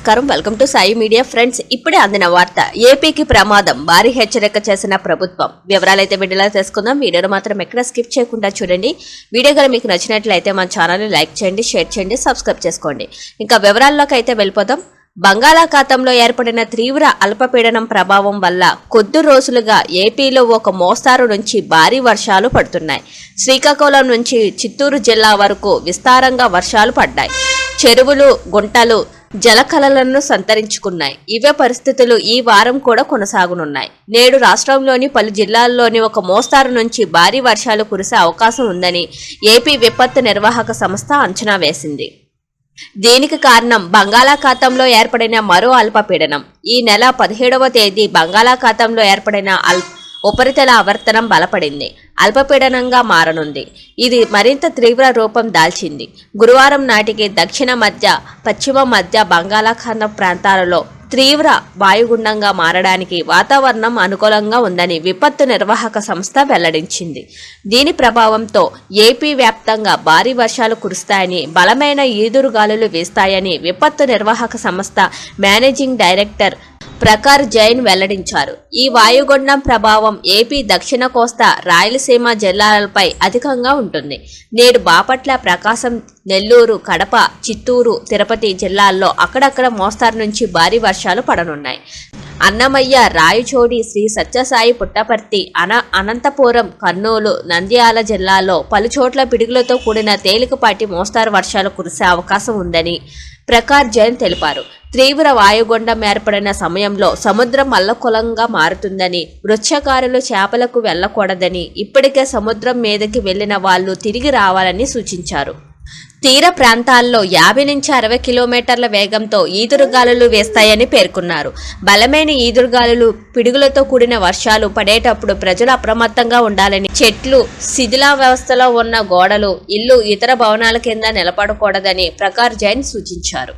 నమస్కారం. Welcome to Sai media friends ఇప్పుడే అందిన వార్త ఏపీకి ప్రమాదం భారీ హెచ్చరిక చేసిన ప్రభుత్వం. వివరాలైతే విడుదల చేసుకుందాం వీడియోను మాత్రం ఎక్కడ స్కిప్ చేయకుండా చూడండి. వీడియో కనుక మీకు నచ్చినట్లయితే మన ఛానల్ని లైక్ చేయండి షేర్ చేయండి సబ్స్క్రైబ్ చేసుకోండి. ఇంకా వివరాల్లోకి అయితే వెళ్ళిపోదాం. బంగాళాఖాతంలో ఏర్పడిన తీవ్ర అల్పపీడనం ప్రభావం వల్ల కొద్ది రోజులుగా ఏపీలో ఒక మోస్తారు నుంచి భారీ వర్షాలు పడుతున్నాయి. శ్రీకాకుళం నుంచి చిత్తూరు జిల్లా వరకు విస్తారంగా వర్షాలు పడ్డాయి. చెరువులు గుంటలు జలకళలను సంతరించుకున్నాయి. ఇవే పరిస్థితులు ఈ వారం కూడా కొనసాగనున్నాయి. నేడు రాష్ట్రంలోని పలు జిల్లాల్లోని ఒక మోస్తారు నుంచి భారీ వర్షాలు కురిసే అవకాశం ఉందని ఏపీ విపత్తు నిర్వాహక సంస్థ అంచనా వేసింది. దీనికి కారణం బంగాళాఖాతంలో ఏర్పడిన మరో అల్పపీడనం. ఈ నెల పదిహేడవ తేదీ బంగాళాఖాతంలో ఏర్పడిన అల్ ఉపరితల ఆవర్తనం బలపడింది. అల్పపీడనంగా మారనుంది. ఇది మరింత తీవ్ర రూపం దాల్చింది. గురువారం నాటికి దక్షిణ మధ్య పశ్చిమ మధ్య బంగాళాఖాతం ప్రాంతాలలో తీవ్ర వాయుగుండంగా మారడానికి వాతావరణం అనుకూలంగా ఉందని విపత్తు నిర్వాహక సంస్థ వెల్లడించింది. దీని ప్రభావంతో ఏపీ వ్యాప్తంగా భారీ వర్షాలు కురుస్తాయని బలమైన ఈదురుగాలులు వీస్తాయని విపత్తు నిర్వాహక సంస్థ మేనేజింగ్ డైరెక్టర్ ప్రకార్ జైన్ వెల్లడించారు. ఈ వాయుగుండం ప్రభావం ఏపీ దక్షిణ కోస్తా రాయలసీమ జిల్లాలపై అధికంగా ఉంటుంది. నేడు బాపట్ల ప్రకాశం నెల్లూరు కడప చిత్తూరు తిరుపతి జిల్లాల్లో అక్కడక్కడ మోస్తారు నుంచి భారీ వర్షాలు పడనున్నాయి. అన్నమయ్య రాయచోడి శ్రీ సత్యసాయి పుట్టపర్తి అన అనంతపురం కర్నూలు నంద్యాల జిల్లాలో పలుచోట్ల పిడుగులతో కూడిన తేలికపాటి మోస్తారు వర్షాలు కురిసే అవకాశం ఉందని ప్రకార్ జైన్ తెలిపారు. తీవ్ర వాయుగుండం ఏర్పడిన సమయంలో సముద్రం అల్లకొలంగా మారుతుందని మృత్యకారులు చేపలకు వెళ్ళకూడదని ఇప్పటికే సముద్రం మీదకి వెళ్ళిన వాళ్ళు తిరిగి రావాలని సూచించారు. తీర ప్రాంతాల్లో యాభై నుంచి అరవై కిలోమీటర్ల వేగంతో ఈదురుగాలులు వేస్తాయని పేర్కొన్నారు. బలమైన ఈదురుగాలులు పిడుగులతో కూడిన వర్షాలు పడేటప్పుడు ప్రజలు అప్రమత్తంగా ఉండాలని చెట్లు శిథిలా వ్యవస్థలో ఉన్న గోడలు ఇల్లు ఇతర భవనాల కింద నిలబడకూడదని ప్రకార్ జైన్ సూచించారు.